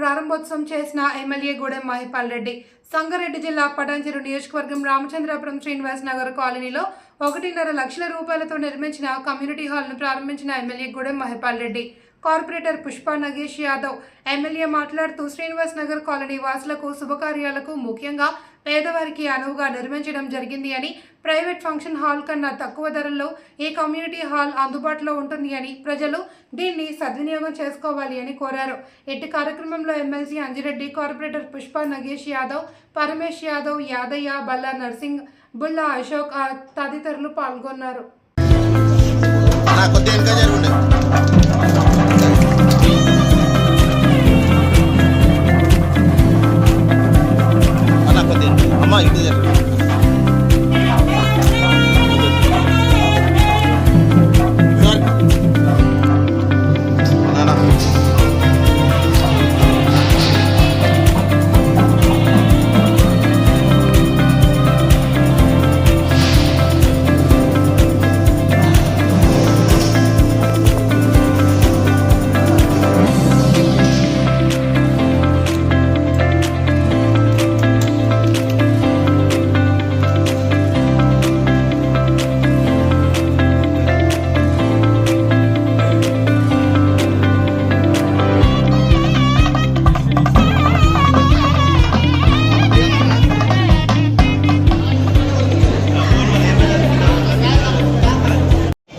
ప్రారంభోత్సవం చేసిన ఎమ్మెల్యే గూడెం మహిపాల్ రెడ్డి. సంగారెడ్డి జిల్లా పటాంచెరు నియోజకవర్గం రామచంద్రాపురం శ్రీనివాస్ నగర్ కాలనీలో ఒకటిన్నర లక్షల రూపాయలతో నిర్మించిన కమ్యూనిటీ హాల్ను ప్రారంభించిన MLA Goodem Mahipal Reddy. Corporator Pushpa Nagesh Yadav MLA మాట్లాడుతూ శ్రీనివాస్ నగర్ కాలనీ వాసులకు శుభకార్యాలకు ముఖ్యంగా పేదవారికి అనువుగా నిర్మించడం జరిగింది అని ప్రైవేట్ ఫంక్షన్ హాల్ కన్నా తక్కువ ధరల్లో ఈ కమ్యూనిటీ హాల్ అందుబాటులో ఉంటుంది అని ప్రజలు దీన్ని సద్వినియోగం చేసుకోవాలి అని కోరారు. ఇట్టి కార్యక్రమంలో ఎమ్మెల్సీ అంజిరెడ్డి కార్పొరేటర్ పుష్ప నగేష్ యాదవ్ పరమేష్ యాదవ్ యాదయ్య బల్లా నర్సింగ్ బుల్లా అశోక్ తదితరులు పాల్గొన్నారు.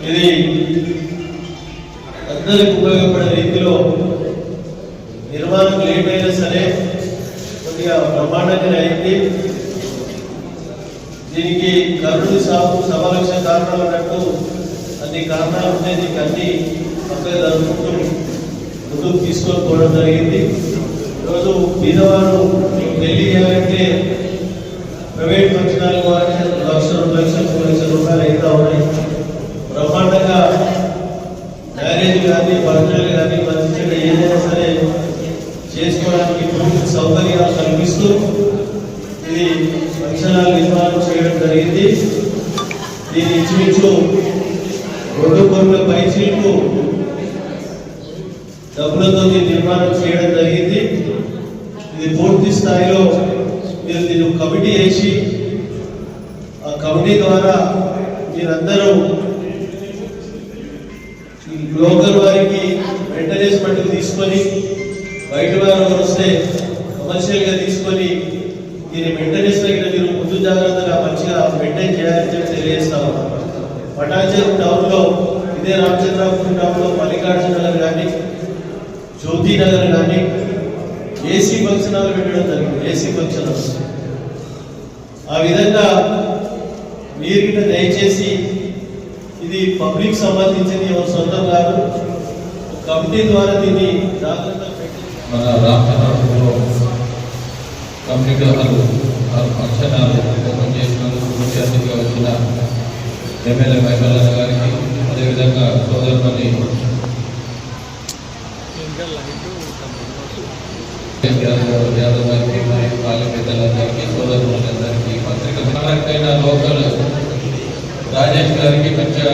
ఇది అందరికి ఉపయోగపడే రీతిలో నిర్మాణం లేట్ అయినా సరే కొద్దిగా బ్రహ్మాండంగా అయింది. దీనికి కరుడు సాగు సమావేశ కారణాలు అన్నట్టు అన్ని కారణాలు ఉన్నాయి దీనికి అన్ని పక్కగా ముందుకు తీసుకొని పోవడం జరిగింది. ఈరోజు బీదవారు పెళ్ళి చేయాలంటే ప్రైవేట్ ఫంక్షనాలు కానీ లక్ష రెండు లక్షలు మూడు లక్షల రూపాయలు అయితే ఉన్నాయి బ్రహ్మాండంగా మ్యారేజ్ కానీ బర్త్డేలు కానీ మంచి చెడు ఏదైనా సరే చేసుకోవడానికి పూర్తి సౌకర్యాలు కల్పిస్తూ ఇది ఫంక్షనాలు నిర్మాణం చేయడం జరిగింది. దీని ఇంచుమించు రెండు కోట్ల పైచీలకు డబ్బులతో దీన్ని నిర్మాణం చేయడం జరిగింది. ఇది పూర్తి స్థాయిలో మీరు దీన్ని కమిటీ వేసి ఆ కమిటీ ద్వారా మీరందరూ లోకల్ వారికి మెయింటెనెన్స్ తీసుకొని బయట వారు వస్తే కమర్షియల్గా తీసుకొని దీని మెయింటెనెన్స్ దగ్గర మీరు ముందు జాగ్రత్తగా మంచిగా మెయింటైన్ చేయాలని చెప్పి తెలియజేస్తాము పటాచేరు టౌన్లో ఇదే రామచంద్రాపురం టౌన్లో మల్లికార్జున నగర్ కానీ జ్యోతి నగర్ కానీ ఏసీ ఫంక్షన్ హాల్ పెట్టడం జరిగింది. ఏసీ ఫంక్షన్ హాల్ ఆ విధంగా మీరు దయచేసి ఇది పబ్లిక్ సంబంధించింది ఎవరు సొంతం కాదు. కమిటీ ద్వారా దీన్ని జాగ్రత్త పెట్టి మన రామచంద్రపురంలో కమ్యూనిటీ హాల్ ఫంక్షన్ ఓపెన్ చేసినందుకు ముఖ్య అతిథిగా వచ్చిన ఎమ్మెల్యే మైబల్లన్న గారికి అదేవిధంగా సోదరుని యాదవ్ గారికి మరియు పాలెం పెద్దలందరికీ సోదరులందరికీ పత్రిక లోకల్ రాజేష్ గారికి మంచిగా